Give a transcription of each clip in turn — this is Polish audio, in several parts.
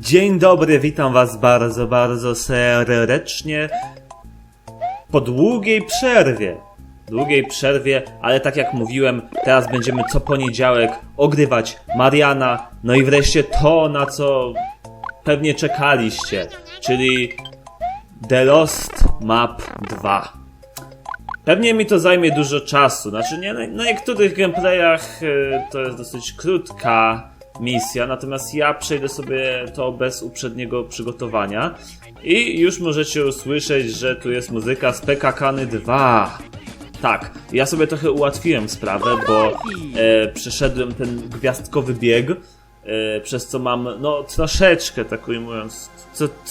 Dzień dobry, witam was bardzo, bardzo serdecznie po długiej przerwie. Długiej przerwie, ale tak jak mówiłem, teraz będziemy co poniedziałek ogrywać Mariana, no i wreszcie to, na co pewnie czekaliście, czyli The Lost Map 2. Pewnie mi to zajmie dużo czasu. Znaczy, nie, na, na niektórych gameplayach y, to jest dosyć krótka misja, natomiast ja przejdę sobie to bez uprzedniego przygotowania. I już możecie usłyszeć, że tu jest muzyka z PKKany 2. Tak, ja sobie trochę ułatwiłem sprawę, bo e, przeszedłem ten gwiazdkowy bieg, e, przez co mam, no, troszeczkę, tak ujmując,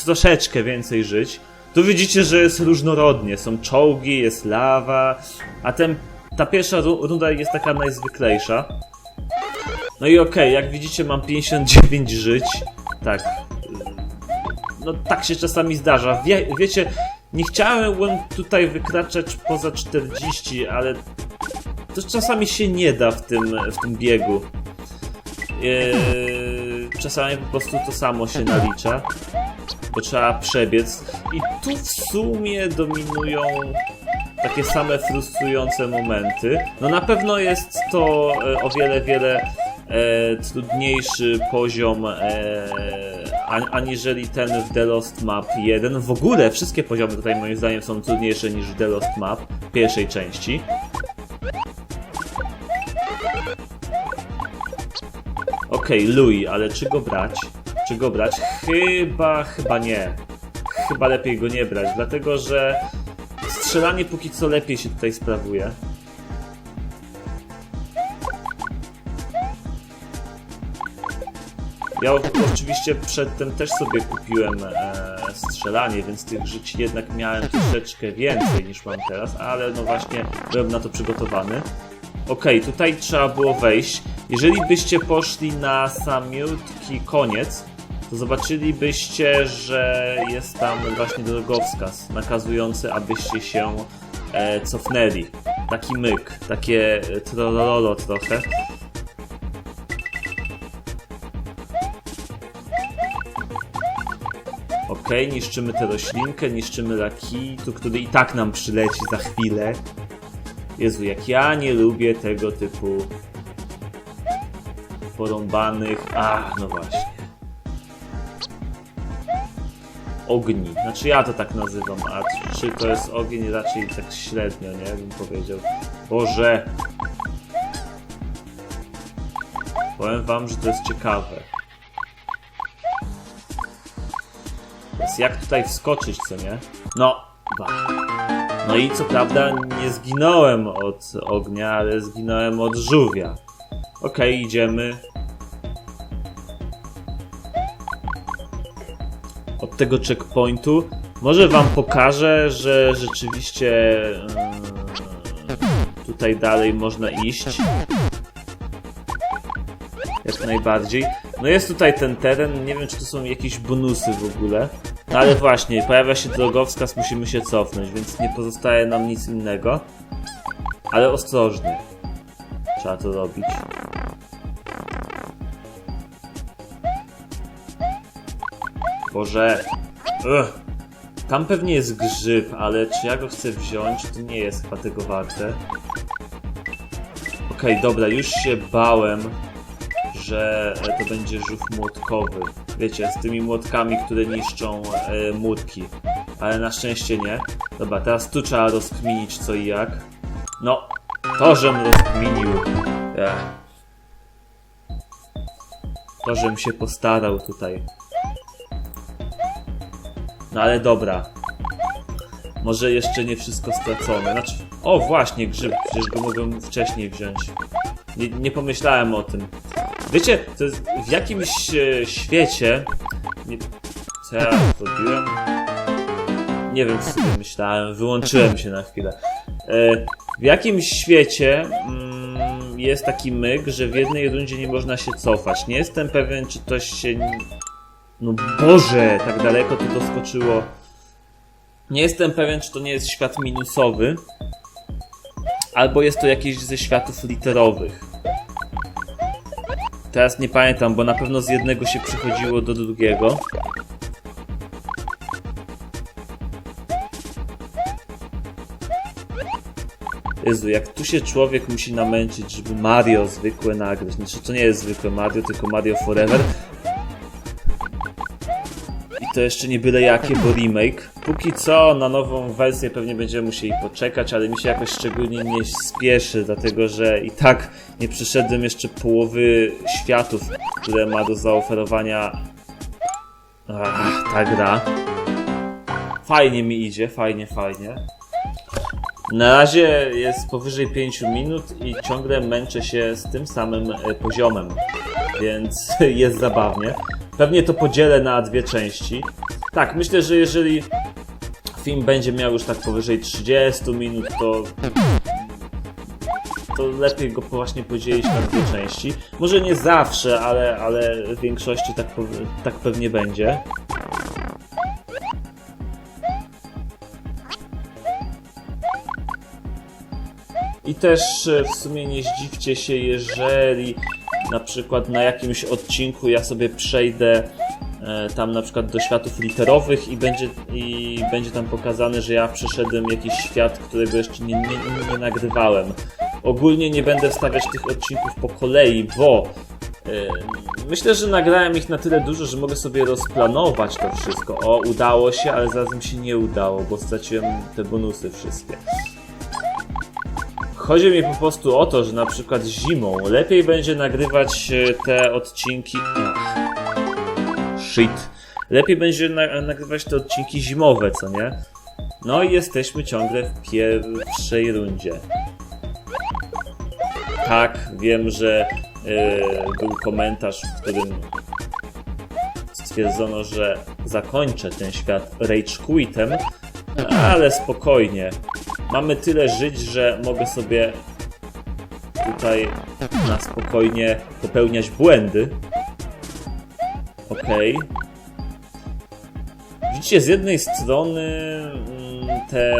troszeczkę więcej żyć. Tu widzicie, że jest różnorodnie. Są czołgi, jest lawa, a ten, ta pierwsza ru- runda jest taka najzwyklejsza. No i okej, jak widzicie mam 59 żyć. Tak. No tak się czasami zdarza. Wie, wiecie, nie chciałem tutaj wykraczać poza 40, ale to czasami się nie da w tym, w tym biegu. Eee, czasami po prostu to samo się nalicza bo trzeba przebiec. I tu w sumie dominują takie same frustrujące momenty. No na pewno jest to e, o wiele, wiele e, trudniejszy poziom e, an- aniżeli ten w The Lost Map 1. W ogóle wszystkie poziomy tutaj moim zdaniem są trudniejsze niż w The Lost Map pierwszej części. Okej, Louis, ale czy go brać? Czy go brać? Chyba, chyba nie. Chyba lepiej go nie brać, dlatego że strzelanie póki co lepiej się tutaj sprawuje. Ja oczywiście przedtem też sobie kupiłem e, strzelanie, więc tych żyć jednak miałem troszeczkę więcej niż mam teraz, ale no właśnie byłem na to przygotowany. Okej, tutaj trzeba było wejść. Jeżeli byście poszli na samiutki koniec, to zobaczylibyście, że jest tam właśnie drogowskaz nakazujący, abyście się e, cofnęli. Taki myk, takie e, trololo trochę. Niszczymy tę roślinkę, niszczymy rakitu, który i tak nam przyleci za chwilę. Jezu, jak ja nie lubię tego typu porąbanych... A, no właśnie. Ogni. Znaczy ja to tak nazywam, a czy- to jest ogień raczej tak średnio, nie? Bym powiedział. Boże! Powiem wam, że to jest ciekawe. Teraz jak tutaj wskoczyć, co nie? No. No i co prawda nie zginąłem od ognia, ale zginąłem od żółwia. Okej, idziemy. Od tego checkpointu. Może wam pokażę, że rzeczywiście mm, tutaj dalej można iść. Jak najbardziej. No jest tutaj ten teren, nie wiem czy to są jakieś bonusy w ogóle. No ale właśnie, pojawia się drogowskaz, musimy się cofnąć, więc nie pozostaje nam nic innego. Ale ostrożnie. Trzeba to robić. Boże. Ugh. Tam pewnie jest grzyb, ale czy ja go chcę wziąć, to nie jest chyba tego warte. Okej, dobra, już się bałem, że to będzie żółw młotkowy. Wiecie, z tymi młotkami, które niszczą e, młotki. Ale na szczęście nie. Dobra, teraz tu trzeba rozkminić co i jak. No, to żem rozkminił. Ech. To żem się postarał tutaj. No ale dobra. Może jeszcze nie wszystko stracone. Znaczy, o właśnie, grzyb, przecież go mogłem wcześniej wziąć. Nie, nie pomyślałem o tym. Wiecie, to jest w jakimś e, świecie. Nie, co ja robiłem? Nie wiem, co sobie myślałem. Wyłączyłem się na chwilę. E, w jakimś świecie mm, jest taki myk, że w jednej rundzie nie można się cofać. Nie jestem pewien, czy to się. No Boże, tak daleko to doskoczyło. Nie jestem pewien, czy to nie jest świat minusowy, albo jest to jakiś ze światów literowych. Teraz nie pamiętam, bo na pewno z jednego się przychodziło do drugiego. Jezu, jak tu się człowiek musi namęczyć, żeby Mario zwykłe nagrać. Znaczy, to nie jest zwykłe Mario, tylko Mario Forever. To jeszcze nie byle jakie, bo remake. Póki co na nową wersję pewnie będziemy musieli poczekać, ale mi się jakoś szczególnie nie spieszy, dlatego że i tak nie przyszedłem jeszcze połowy światów, które ma do zaoferowania Ach, ta gra. Fajnie mi idzie, fajnie, fajnie. Na razie jest powyżej 5 minut i ciągle męczę się z tym samym e, poziomem, więc jest zabawnie. Pewnie to podzielę na dwie części. Tak, myślę, że jeżeli film będzie miał już tak powyżej 30 minut, to to lepiej go właśnie podzielić na dwie części. Może nie zawsze, ale, ale w większości tak, tak pewnie będzie. I też e, w sumie nie zdziwcie się, jeżeli na przykład na jakimś odcinku ja sobie przejdę e, tam na przykład do światów literowych i będzie, i będzie tam pokazane, że ja przeszedłem jakiś świat, którego jeszcze nie, nie, nie nagrywałem. Ogólnie nie będę wstawiać tych odcinków po kolei, bo e, myślę, że nagrałem ich na tyle dużo, że mogę sobie rozplanować to wszystko. O, udało się, ale zaraz mi się nie udało, bo straciłem te bonusy wszystkie. Chodzi mi po prostu o to, że na przykład zimą lepiej będzie nagrywać e, te odcinki. Shit. Lepiej będzie na nagrywać te odcinki zimowe, co nie? No i jesteśmy ciągle w pierwszej rundzie. Tak, wiem, że e, był komentarz, w którym stwierdzono, że zakończę ten świat rage quitem, ale spokojnie. Mamy tyle żyć, że mogę sobie tutaj na spokojnie popełniać błędy. Okej. Widzicie, z jednej strony mm, te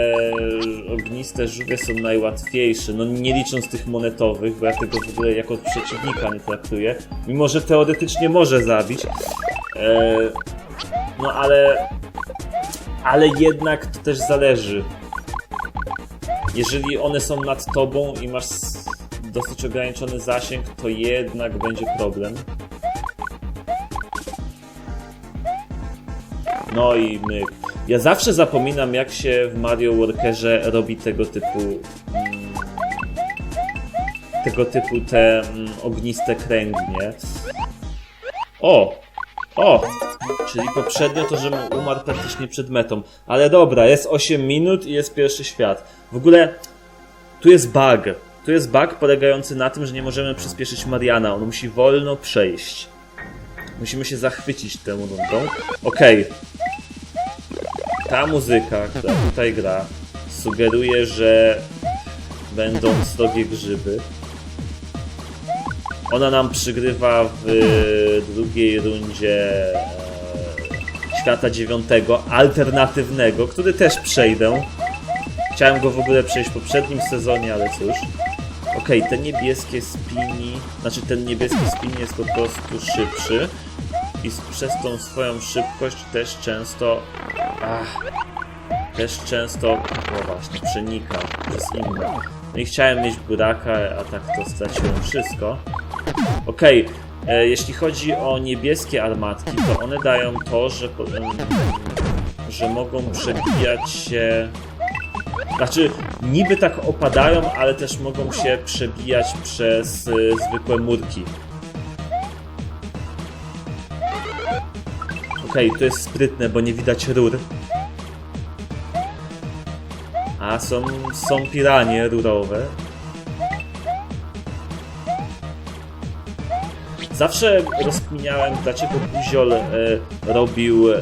ogniste żółwie są najłatwiejsze, no nie licząc tych monetowych, bo ja tego w ogóle jako przeciwnika nie traktuję. Mimo, że teoretycznie może zabić. E, no ale... Ale jednak to też zależy. Jeżeli one są nad tobą i masz dosyć ograniczony zasięg, to jednak będzie problem. No i myk. Ja zawsze zapominam, jak się w Mario Workerze robi tego typu. Mm, tego typu te mm, ogniste kręgi, nie? O! O! Czyli poprzednio to, że umarł praktycznie przed metą. Ale dobra, jest 8 minut i jest pierwszy świat. W ogóle tu jest bug. Tu jest bug polegający na tym, że nie możemy przyspieszyć Mariana. On musi wolno przejść. Musimy się zachwycić tą rundą. Okej. Ta muzyka, która tutaj gra, sugeruje, że będą srogie grzyby. Ona nam przygrywa w drugiej rundzie świata dziewiątego, alternatywnego, który też przejdę. Chciałem go w ogóle przejść w poprzednim sezonie, ale cóż. Okej, te niebieskie spini, znaczy ten niebieski spin jest po prostu szybszy i przez tą swoją szybkość też często, ach, też często, no właśnie, przenika przez inne. No i chciałem mieć buraka, a tak to straciłem wszystko. Okej, e, jeśli chodzi o niebieskie armatki, to one dają to, że, że mogą przebijać się. Znaczy, niby tak opadają, ale też mogą się przebijać przez e, zwykłe murki. Okej, to jest sprytne, bo nie widać rur. A są, są piranie rurowe. Zawsze rozkminiałem, dlaczego Buziol e, robił e,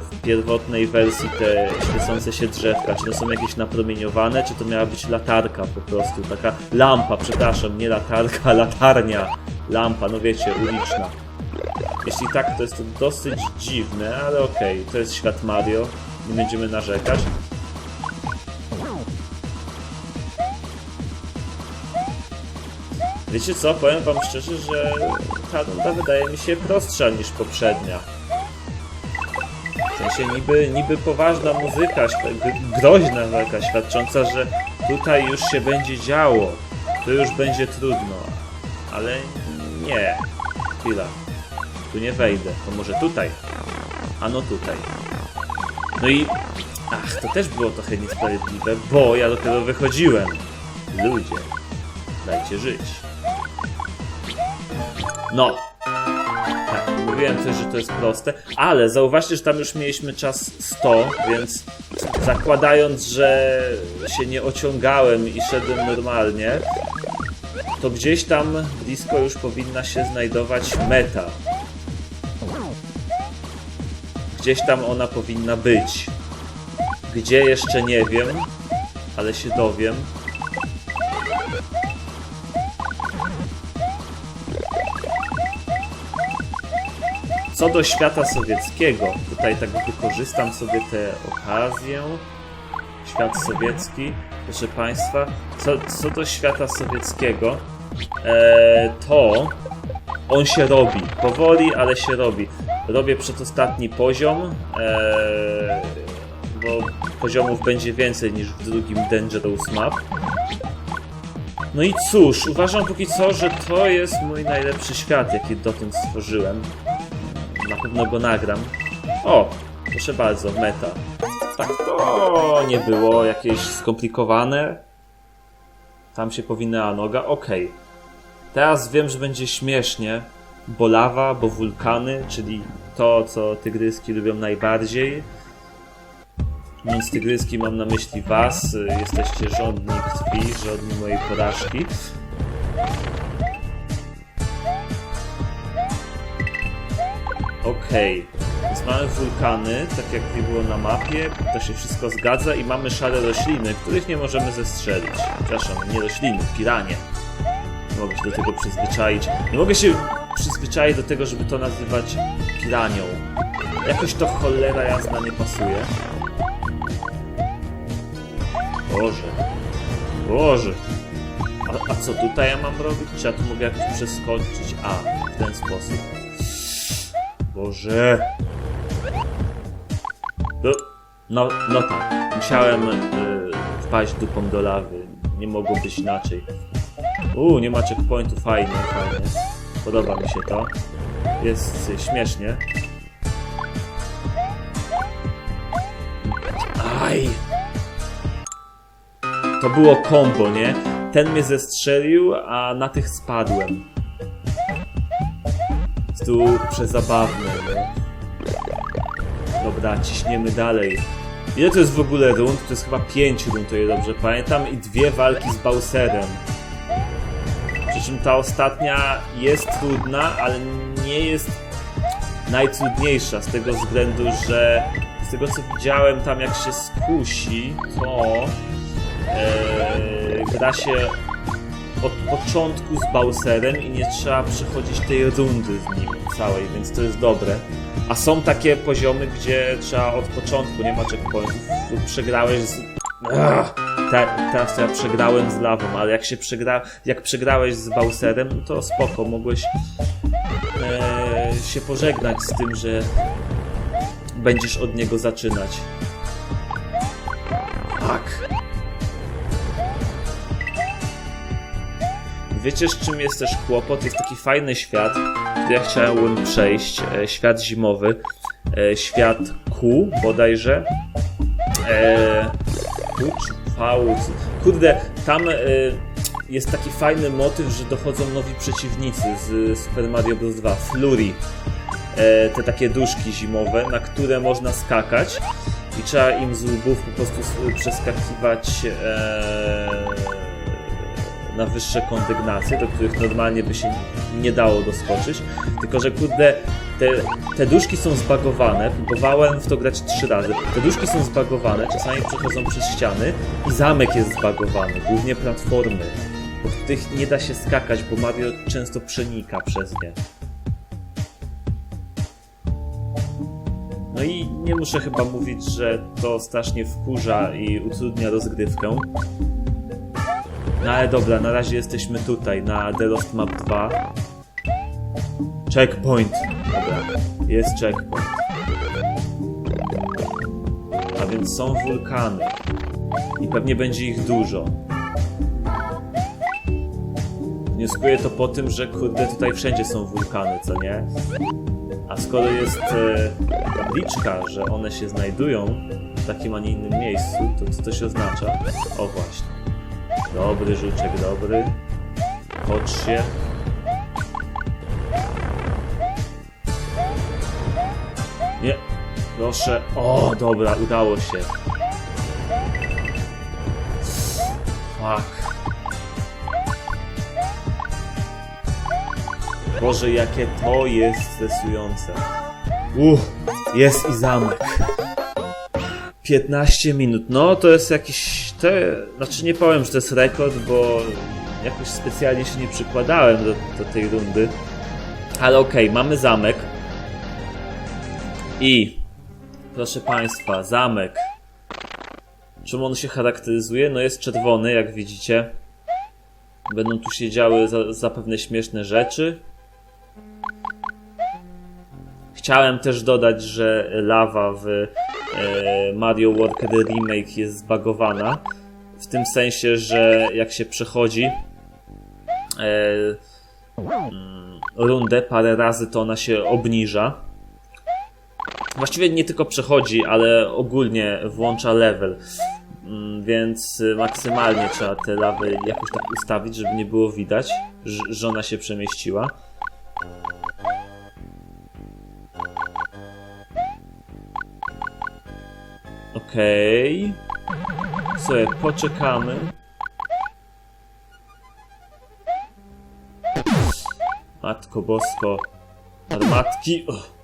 w pierwotnej wersji te świecące się drzewka. Czy to są jakieś napromieniowane, czy to miała być latarka po prostu, taka lampa, przepraszam, nie latarka, latarnia, lampa, no wiecie, uliczna. Jeśli tak, to jest to dosyć dziwne, ale okej, to jest świat Mario, nie będziemy narzekać. Wiecie co, powiem wam szczerze, że ta runda wydaje mi się prostsza niż poprzednia. W sensie niby, niby poważna muzyka, groźna taka, świadcząca, że tutaj już się będzie działo, tu już będzie trudno, ale nie. Chwila, tu nie wejdę, to może tutaj, a no tutaj. No i, ach, to też było trochę niesprawiedliwe, bo ja dopiero wychodziłem. Ludzie, dajcie żyć. No. Tak, mówiłem coś, że to jest proste, ale zauważcie, że tam już mieliśmy czas 100, więc zakładając, że się nie ociągałem i szedłem normalnie, to gdzieś tam blisko już powinna się znajdować meta. Gdzieś tam ona powinna być. Gdzie jeszcze nie wiem, ale się dowiem. Co do świata sowieckiego, tutaj tak wykorzystam sobie tę okazję. Świat sowiecki, proszę Państwa. Co, co do świata sowieckiego, e, to on się robi. Powoli, ale się robi. Robię przedostatni poziom, e, bo poziomów będzie więcej niż w drugim Dangerous Map. No i cóż, uważam póki co, że to jest mój najlepszy świat, jaki dotąd stworzyłem. Na pewno go nagram. O, proszę bardzo, meta. Tak to nie było jakieś skomplikowane. Tam się powinęła noga, okej. Teraz wiem, że będzie śmiesznie, bo lawa, bo wulkany, czyli to, co tygryski lubią najbardziej. Mówiąc tygryski mam na myśli was, y, jesteście żądni krwi, żądni mojej porażki. Okej, więc mamy wulkany, tak jak nie było na mapie, to się wszystko zgadza i mamy szare rośliny, których nie możemy zestrzelić. Przepraszam, nie rośliny, piranie. Nie mogę się do tego przyzwyczaić. Nie mogę się przyzwyczaić do tego, żeby to nazywać piranią. Jakoś to cholera jasna nie pasuje. Boże. Boże. A, a co tutaj ja mam robić? Czy ja tu mogę jakoś przeskoczyć? A, w ten sposób. Boże. No, no, no tak. Musiałem y, wpaść dupą do lawy. Nie mogło być inaczej. Uuu, nie ma checkpointu. Fajnie, fajnie. Podoba mi się to. Jest śmiesznie. Aj! To było kombo, nie? Ten mnie zestrzelił, a na tych spadłem. Jest tu przezabawne? Dobra, ciśniemy dalej. Ile to jest w ogóle rund? To jest chyba 5 rund, o ile dobrze pamiętam, i dwie walki z Bowserem. Przy czym ta ostatnia jest trudna, ale nie jest najtrudniejsza z tego względu, że z tego co widziałem tam jak się skusi, to e, gra się od początku z Bowserem i nie trzeba przechodzić tej rundy z nim całej, więc to jest dobre. A są takie poziomy, gdzie trzeba od początku, nie ma checkpointów, przegrałeś z... Ach, te, teraz ja przegrałem z lawą, ale jak się przegra... jak przegrałeś z Bowserem, to spoko, mogłeś e, się pożegnać z tym, że będziesz od niego zaczynać. Wiecie, z czym jest też kłopot? Jest taki fajny świat, który ja chciałem przejść. E, świat zimowy. E, świat Q bodajże. E, Q V? Kurde, tam e, jest taki fajny motyw, że dochodzą nowi przeciwnicy z Super Mario Bros. 2. Flurry. E, te takie duszki zimowe, na które można skakać i trzeba im z łbów po prostu przeskakiwać e, na wyższe kondygnacje, do których normalnie by się nie dało doskoczyć. Tylko, że kurde, te, te duszki są zbagowane. Próbowałem w to grać trzy razy. Te duszki są zbagowane, czasami przechodzą przez ściany i zamek jest zbagowany, głównie platformy, po których nie da się skakać, bo Mario często przenika przez nie. No i nie muszę chyba mówić, że to strasznie wkurza i utrudnia rozgrywkę. No ale dobra, na razie jesteśmy tutaj, na The Lost Map 2. Checkpoint. Dobra, jest checkpoint. A więc są wulkany. I pewnie będzie ich dużo. Wnioskuję to po tym, że kurde tutaj wszędzie są wulkany, co nie? A skoro jest e, tabliczka, że one się znajdują w takim, a nie innym miejscu, to co to się oznacza? O właśnie. Dobry żuczek, dobry. Chodź się. Nie, proszę. O, dobra, udało się. Fuck. Boże, jakie to jest stresujące. Uff, jest i zamek. 15 minut. No, to jest jakiś. To, znaczy, nie powiem, że to jest rekord, bo jakoś specjalnie się nie przykładałem do, do tej rundy. Ale okej, mamy zamek. I proszę Państwa, zamek. Czym on się charakteryzuje? No jest czerwony, jak widzicie. Będą tu się działy za, zapewne śmieszne rzeczy. Chciałem też dodać, że lawa w e, Mario Worker Remake jest zbagowana. W tym sensie, że jak się przechodzi e, mm, rundę parę razy, to ona się obniża. Właściwie nie tylko przechodzi, ale ogólnie włącza level. Mm, Więc maksymalnie trzeba te lawy jakoś tak ustawić, żeby nie było widać, że ona się przemieściła. Okej. Sobie poczekamy. Matko bosko. Armatki. Oh.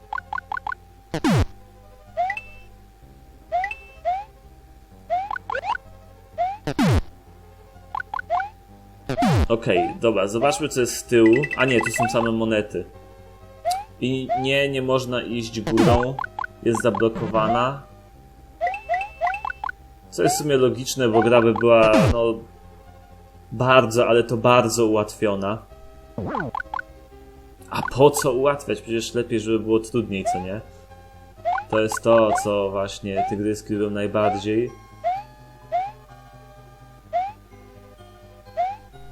Okej, dobra, zobaczmy co jest z tyłu. A nie, tu są same monety. I nie, nie można iść górą. Jest zablokowana. Co jest w sumie logiczne, bo gra by była, no... Bardzo, ale to bardzo ułatwiona. A po co ułatwiać? Przecież lepiej, żeby było trudniej, co nie? To jest to, co właśnie te gry najbardziej.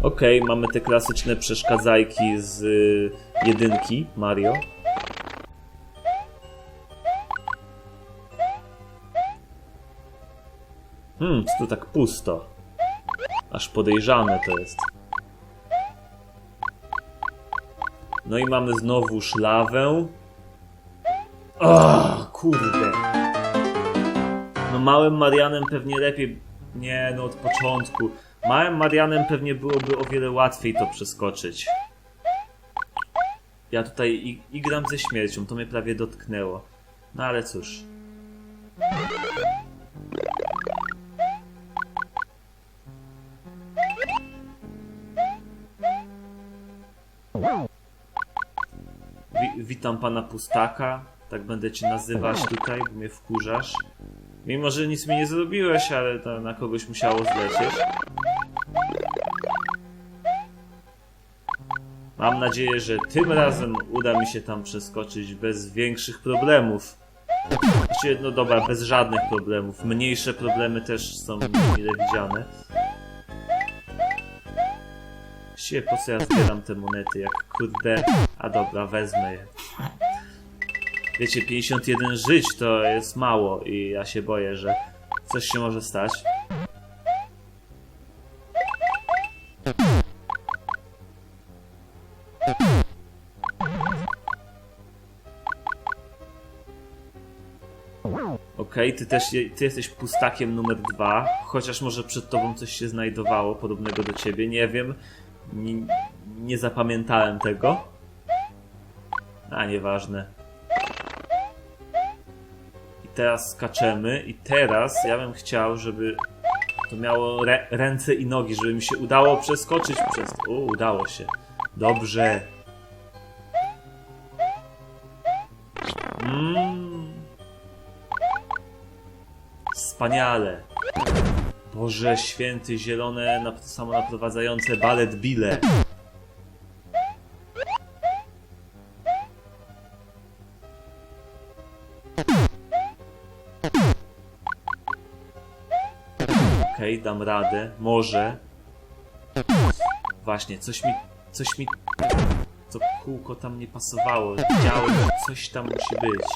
Okej, mamy te klasyczne przeszkadzajki z y, jedynki Mario. Hmm, tu tak pusto? Aż podejrzane to jest. No i mamy znowu szlawę. O, kurde. No małym Marianem pewnie lepiej... Nie, no od początku. Małym Marianem pewnie byłoby o wiele łatwiej to przeskoczyć. Ja tutaj i, igram ze śmiercią, to mnie prawie dotknęło. No ale cóż. Wi witam pana Pustaka. Tak będę cię nazywać tutaj, bo mnie wkurzasz. Mimo, że nic mi nie zrobiłeś, ale to na kogoś musiało zlecieć. Mam nadzieję, że tym razem uda mi się tam przeskoczyć bez większych problemów. Znaczy, no dobra, bez żadnych problemów. Mniejsze problemy też są mile widziane. Właściwie po co ja zbieram te monety, jak kurde... A dobra, wezmę je. Wiecie, 51 żyć to jest mało i ja się boję, że coś się może stać. Okej, ty też ty jesteś pustakiem numer dwa, chociaż może przed tobą coś się znajdowało podobnego do ciebie, nie wiem. Nie, nie zapamiętałem tego. A, nieważne. I teraz skaczemy i teraz ja bym chciał, żeby to miało re ręce i nogi, żeby mi się udało przeskoczyć przez... O, udało się. Dobrze. Mmm. Wspaniale. Boże święty, zielone, na, samonaprowadzające balet bile. Okej, dam radę. Może. Właśnie, coś mi... Coś mi... To kółko tam nie pasowało. Widziałem, że coś tam musi być.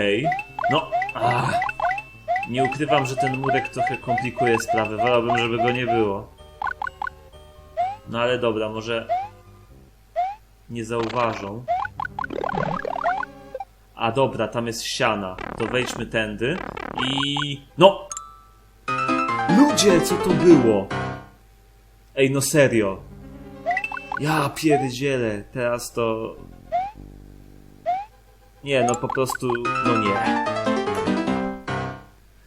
Okej. No, ach. Nie ukrywam, że ten murek trochę komplikuje sprawę. Wolałbym, żeby go nie było. No ale dobra, może nie zauważą. A dobra, tam jest ściana. To wejdźmy tędy i... No! Ludzie, co to było? Ej, no serio. Ja pierdzielę, teraz to... Nie, no po prostu... No nie.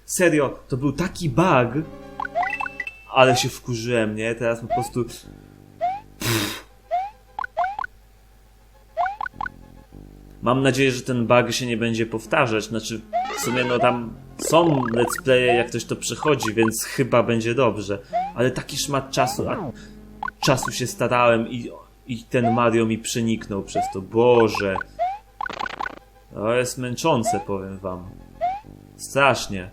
Serio, to był taki bug, ale się wkurzyłem, nie? Teraz po prostu... Mam nadzieję, że ten bug się nie będzie powtarzać. Znaczy, w sumie no tam są let's playe, jak ktoś to przechodzi, więc chyba będzie dobrze. Ale taki szmat czasu, a czasu się starałem i, i ten Mario mi przeniknął przez to. Boże. To jest męczące, powiem wam. Strasznie.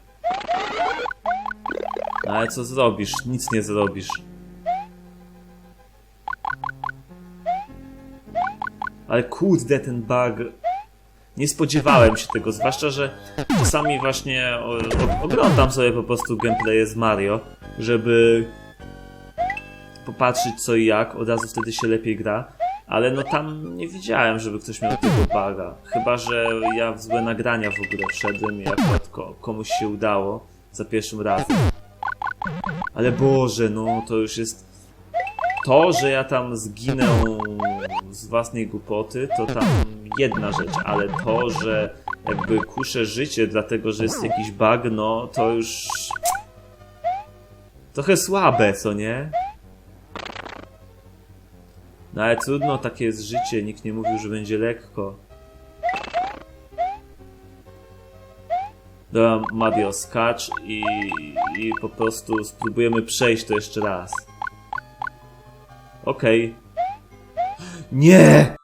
No ale co zrobisz? Nic nie zrobisz. Ale kurde, ten bug. Nie spodziewałem się tego, zwłaszcza, że czasami właśnie oglądam sobie po prostu gameplaye z Mario, żeby popatrzeć co i jak, od razu wtedy się lepiej gra. Ale no tam nie widziałem, żeby ktoś miał tego buga. Chyba, że ja w złe nagrania w ogóle wszedłem i akurat ko komuś się udało za pierwszym razem. Ale Boże, no to już jest... To, że ja tam zginę z własnej głupoty, to tam jedna rzecz, ale to, że jakby kuszę życie dlatego, że jest jakiś bug, no to już... Trochę słabe, co nie? No ale trudno, takie jest życie, nikt nie mówił, że będzie lekko. Dobra, Mario, skacz i, i po prostu spróbujemy przejść to jeszcze raz. Okej. Nie!